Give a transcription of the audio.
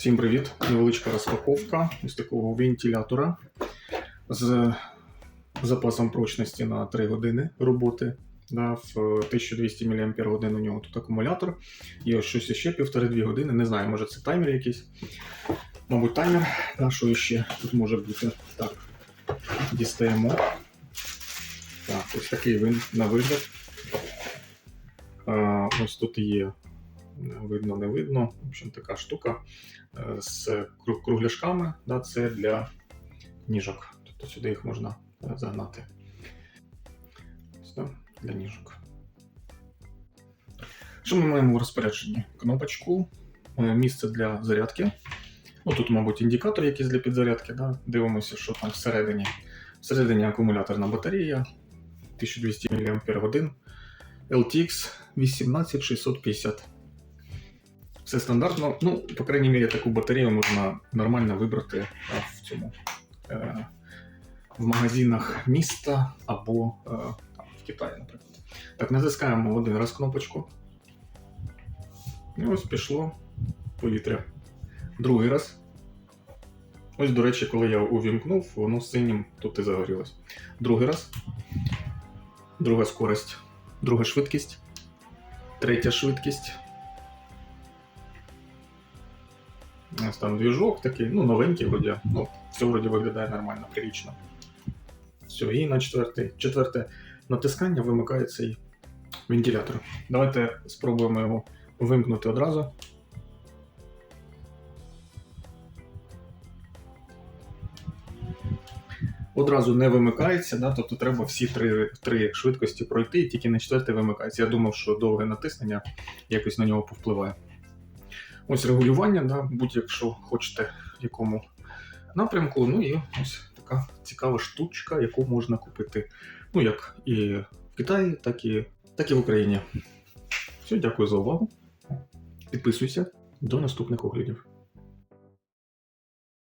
Всім привіт! Невеличка розпаковка ось такого вентилятора з запасом прочності на 3 години роботи. Да, в 1200 мАч у нього тут акумулятор. І ось щось ще півтори-дві години. Не знаю, може це таймер якийсь. Мабуть, таймер. Да, що ще тут може бути? Так, дістаємо. Так, ось такий він на вигляд. А, ось тут є видно, не видно. В общем, така штука е, з кругляшками. Да, це для ніжок. Тобто сюди їх можна е, загнати. Ось, для ніжок. Що ми маємо в розпорядженні? Кнопочку, е, місце для зарядки. Ну, тут, мабуть, індикатор якийсь для підзарядки. Да? Дивимося, що там всередині. Всередині акумуляторна батарея 1200 мАч. LTX 18650. Все стандартно. Ну, по крайній мірі, таку батарею можна нормально вибрати в цьому е, в магазинах міста або там, в Китаї, наприклад. Так, натискаємо один раз кнопочку. І ось пішло повітря. Другий раз. Ось, до речі, коли я увімкнув, воно синім тут і загорілось. Другий раз. Друга скорость. Друга швидкість. Третя швидкість. Ось там двіжок такий, ну, новенький вроді. Ну, все вроді виглядає нормально, прилічно. Все, і на четверте, четверте натискання вимикає цей вентилятор. Давайте спробуємо його вимкнути одразу. Одразу не вимикається, да? тобто треба всі три, три швидкості пройти, і тільки на четверте вимикається. Я думав, що довге натиснення якось на нього повпливає. Ось регулювання, да, будь-якщо хочете в якому напрямку. Ну і ось така цікава штучка, яку можна купити. Ну, як і в Китаї, так і, так і в Україні. Все, дякую за увагу. Підписуйся. До наступних оглядів.